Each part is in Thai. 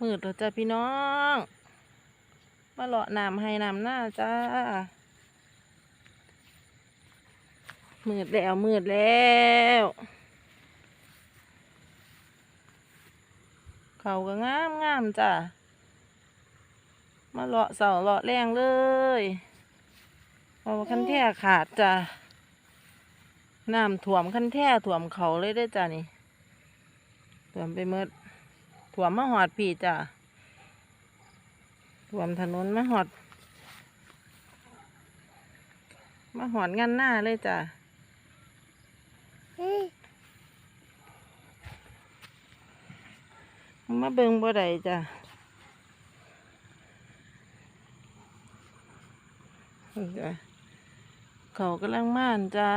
มืดแล้วจ้ะพี่น้อง มาเลาะน้ำให้น้ำหน้าจ้า มืดแล้วมืดแล้วเขาก็งามงามจ้ะ มาเลาะเสาเลาะแรงเลยเพราะว่าคันแท่ขาดจ้ะ น้ำถ่วมคันแท่ถ่วมเขาเลยได้จ้ะนี่ถ่วมไปหมด ถ่วมมาหอดพี่จ้ะถ่วมถนนมาหอดมาหอดงานหน้าเลยจ้ะมาเบิงบ่ได้จ้ะนี่จ้ะเขากำลังม่านจ้า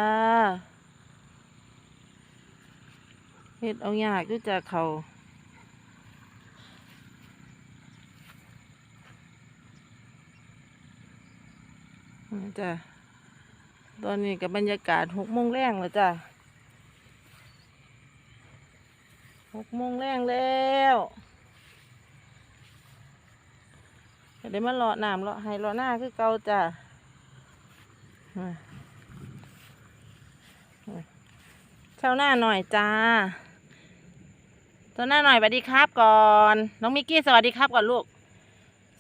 เฮ็ดเอายากอยู่จ้ะเขา จ้ะตอนนี้กับบรรยากาศหกโมงแรงแล้วจ้ะหกโมงแรงแล้วก็ได้มาเลาะน้ำเลาะให้เลาะหน้าคือเก่าจ้ะเช้าหน้าหน่อยจ้าเช้าหน้าหน่อยสวัสดีครับก่อน น้องมิกกี้สวัสดีครับก่อนลูก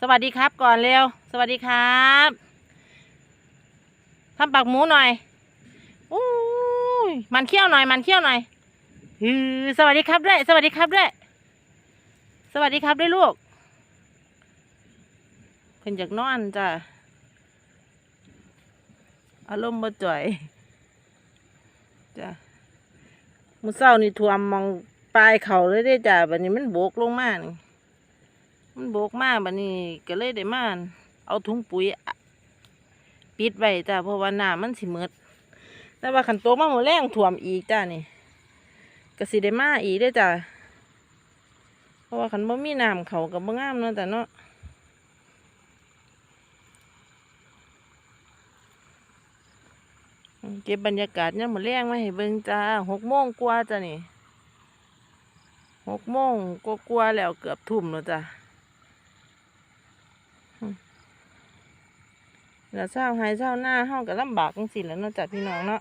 สวัสดีครับก่อนเร็ว สวัสดีครับ ทำปากหมูหน่อยอู้ยมันเขี้ยวหน่อย มันเขี้ยวหน่อยฮือสวัสดีครับด้วย สวัสดีครับด้วย สวัสดีครับด้วยลูกเพิ่นอยากนอนจ้ะอารมณ์บ่จ่อยจ้ะมือเศร้านี่ท่วมมองปลายเขาเลยได้จ้ะบัดนี้มันโบกลงมานี่มันโบกมาบัดนี้ก็เลยได้มานเอาถุงปุ๋ย ปิดไว้จ้ะเพราะว่าน้ำมันสิหมดแต่ว่าขันโตมาหมดแรงท่วมอีกจ้ะนี่ก็สิได้มาอีกได้จ้ะเพราะว่าขันบ่มีน้ำเขากับบ่งามเนาะจ้ะเนาะเก็บบรรยากาศเนี่ยามมือแรงมาให้เบิ่งจ้าหกโมงกว่าจ้ะนี่หกโมงก็กว่าแล้วเกือบทุ่มแล้วจ้ะอืม แล้วเศร้าหายเศร้าหน้าเฮาก็ลำบากจังสิแล้วเนาะจ้ะพี่น้องเนาะ